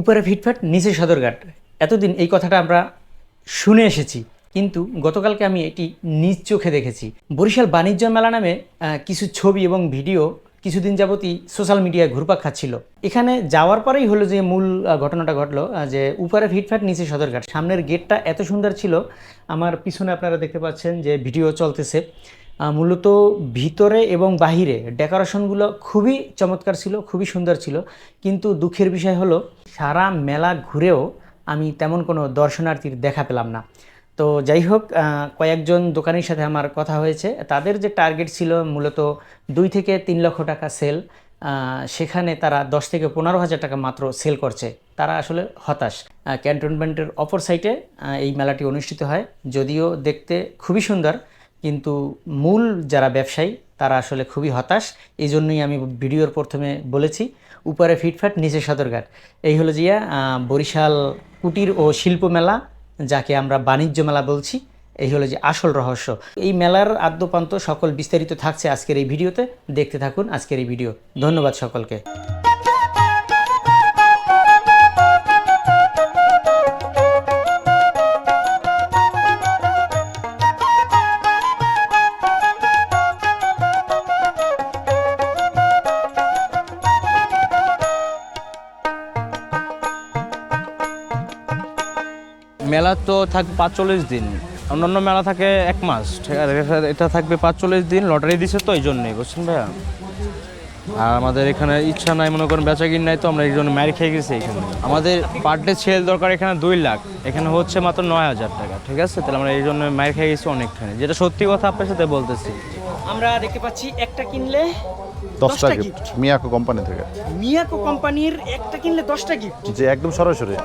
উপরে ফিটফাট, নিচে সদরঘাট। এতদিন এই কথাটা আমরা শুনে এসেছি। কিন্তু গতকালকে আমি এটি নিজ চোখে দেখেছি। বরিশাল বাণিজ্য মেলা নামে কিছু ছবি এবং ভিডিও কিছুদিন যাবতই সোশ্যাল মিডিয়ায় ঘুরপাক খাচ্ছিল। এখানে যাওয়ার পরেই হলো যে মূল ঘটনাটা ঘটলো যে উপরে ফিটফাট, নিচে সদরঘাট। সামনের গেটটা এত সুন্দর ছিল, আমার পিছনে আপনারা দেখতে পাচ্ছেন যে ভিডিও চলতেছে। মূলত ভিতরে এবং বাহিরে ডেকোরেশনগুলো খুবই চমৎকার ছিল, খুবই সুন্দর ছিল। কিন্তু দুঃখের বিষয় হলো, সারা মেলা ঘুরেও আমি তেমন কোনো দর্শনার্থীর দেখা পেলাম না। তো যাই হোক কয়েকজন দোকানির সাথে আমার কথা হয়েছে। তাদের যে টার্গেট ছিল মূলত দুই থেকে তিন লক্ষ টাকা সেল সেখানে তারা দশ থেকে পনেরো হাজার টাকা মাত্র সেল করছে। তারা আসলে হতাশ। ক্যান্টনমেন্টের অপর সাইটে এই মেলাটি অনুষ্ঠিত হয়। যদিও দেখতে খুবই সুন্দর কিন্তু মূল যারা ব্যবসায়ী, তারা আসলে খুবই হতাশ। এই জন্যই আমি ভিডিওর প্রথমে বলেছি, উপরে ফিটফাট নিচে সদরঘাট। এই হলো জিয়া বরিশাল কুটির ও শিল্প মেলা, যাকে আমরা বাণিজ্য মেলা বলছি। এই হলো যে আসল রহস্য। এই মেলার আদ্যপান্ত সকল বিস্তারিত থাকছে আজকের এই ভিডিওতে। দেখতে থাকুন আজকের এই ভিডিও। ধন্যবাদ সকলকে। মেলা তো থাকবে পাঁচচল্লিশ দিন। অন্যান্য মেলা থাকে এক মাস ঠিক আছে? এটা- থাকবে পাঁচচল্লিশ দিন লটারি দিছে তো এই জন্যই বুঝছেন ভাইয়া? আর আমাদের এখানে ইচ্ছা নাই মনে করেন বেচা কিন নাই তো আমরা এই জন্য মারি খেয়ে গেছি এখানে। আমাদের পার ডে সেল দরকার এখানে দুই লাখ এখানে হচ্ছে মাত্র নয় হাজার টাকা ঠিক আছে? তাহলে আমরা এই জন্য মারি খেয়ে গেছি অনেকখানি। যেটা সত্যি কথা আপনার সাথে বলতেছি। আমরা দেখতে পাচ্ছি একটা কিনলে দশটা গিফট মিয়াকো কোম্পানি থেকে। মিয়াকো কোম্পানির একটা কিনলে দশটা গিফট যে একদম সরাসরি।